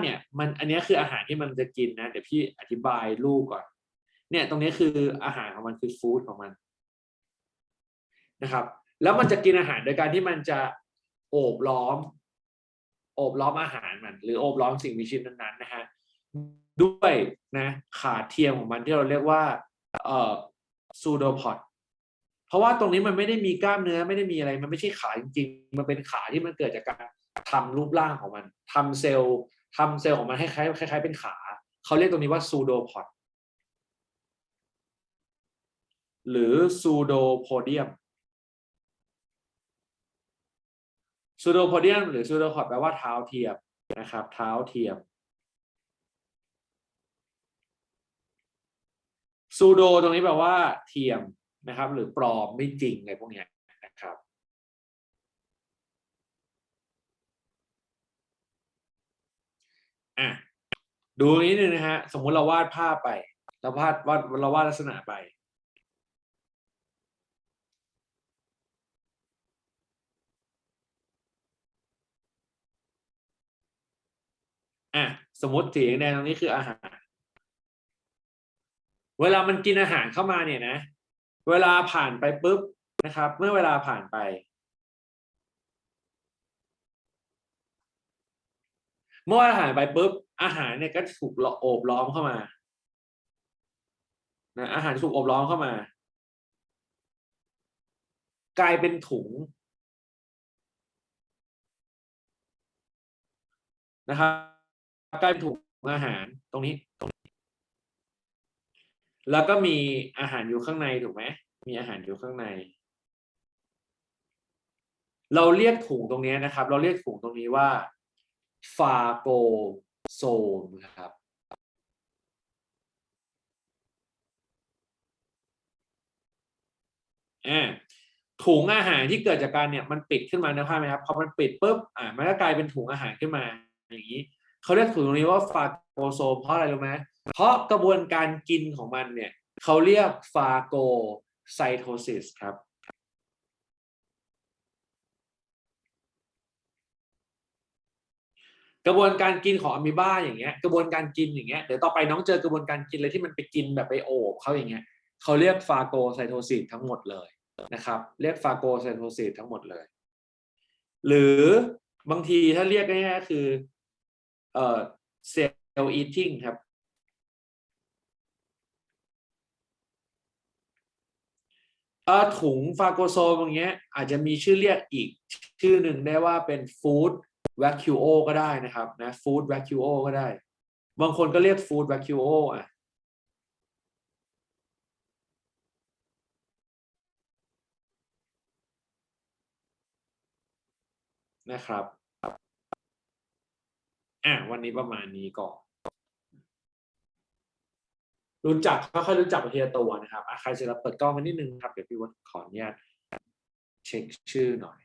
เนี่ยมันอันนี้คืออาหารที่มันจะกินนะ เดี๋ยวพี่อธิบายรูปก่อน เนี่ยตรงนี้คืออาหารของมันคือฟู้ดของมันนะครับ แล้วมันจะกินอาหารโดยการที่มันจะโอบล้อม โอบล้อมอาหารมัน หรือโอบล้อมสิ่งมีชีวิตนั้นๆนะฮะด้วยนะขาเทียมของมันที่เราเรียกว่าเอ่อซูโดพอดเพราะว่าตรงนี้มันไม่ได้มีกล้ามเนื้อไม่ได้มีอะไร มันไม่ใช่ขาจริงๆ มันเป็นขาที่มันเกิดจากการทำรูปร่างของมันทำเซลล์ ทำเซลล์ของมันให้คล้ายคล้ายๆเป็นขา เขาเรียกตรงนี้ว่าซูโดพอดหรือซูโดโพเดียมซูโดโพเดียมหรือซูโดพอดแปลว่าเท้าเทียมนะครับ เท้าเทียมซูโดตรงนี้แปลว่าเทียมนะครับ หรือปลอมไม่จริงอะไรพวกนี้นะครับ อะดูนิดนึงนะฮะ สมมุติเราวาดภาพไป เราวาดวาดเราวาดลักษณะไป อะสมมติสีแดงตรงนี้คืออาหาร เวลามันกินอาหารเข้ามาเนี่ยนะ เวลาผ่านไปปุ๊บนะครับ เมื่อเวลาผ่านไป เมื่ออาหารไปปุ๊บอาหารเนี่ยก็ถูกโอบล้อมเข้ามานะอาหารถูกอบล้อมเข้ามา กลายเป็นถุงนะครับกลายเป็นถุงอาหารตรงนี้ตรงนี้ แล้วก็มีอาหารอยู่ข้างในถูกไหมมีอาหารอยู่ข้างใน เราเรียกถุงตรงนี้นะครับ เราเรียกถุงตรงนี้ว่า ฟาโกโซนครับถุงอาหารที่เกิดจากการเนี่ยมันปิดขึ้นมานะภาพไหมครับพอมันปิดปุ๊บอ่ามันก็กลายเป็นถุงอาหารขึ้นมาอย่างนี้เขาเรียกถุงตรงนี้ว่าฟาโกโซมเพราะอะไรรู้ไหมเพราะกระบวนการกินของมันเนี่ยเขาเรียกฟาโกไซโทซิสครับ กระบวนการกินของอะมีบ้าอย่างเงี้ย กระบวนการกินอย่างเงี้ยเดี๋ยวต่อไปน้องเจอกระบวนการกินเลยที่มันไปกินแบบไปโอบเขาอย่างเงี้ยเขาเรียกฟาโกไซโทซิสทั้งหมดเลยนะครับ เรียกฟาโกไซโทซิสทั้งหมดเลย หรือบางทีถ้าเรียกง่ายๆคือเอ่อเซลล์อีทิงครับเออถุงฟาโกโซมอย่างเงี้ยอาจจะมีชื่อเรียกอีกชื่อหนึ่งได้ว่าเป็นฟู้ด แวคคิวโอก็ได้นะครับนะฟู้ดแวคคิวโอก็ได้ บางคนก็เรียกฟู้ดแวคคิวโออะนะครับอะวันนี้ประมาณนี้ก่อนรู้จักค่อยๆรู้จักไปทีละตัวนะครับใครจะรับเปิดกล้องมานิดนึงครับ เดี๋ยวพี่วัดขออนุญาตเช็คชื่อหน่อย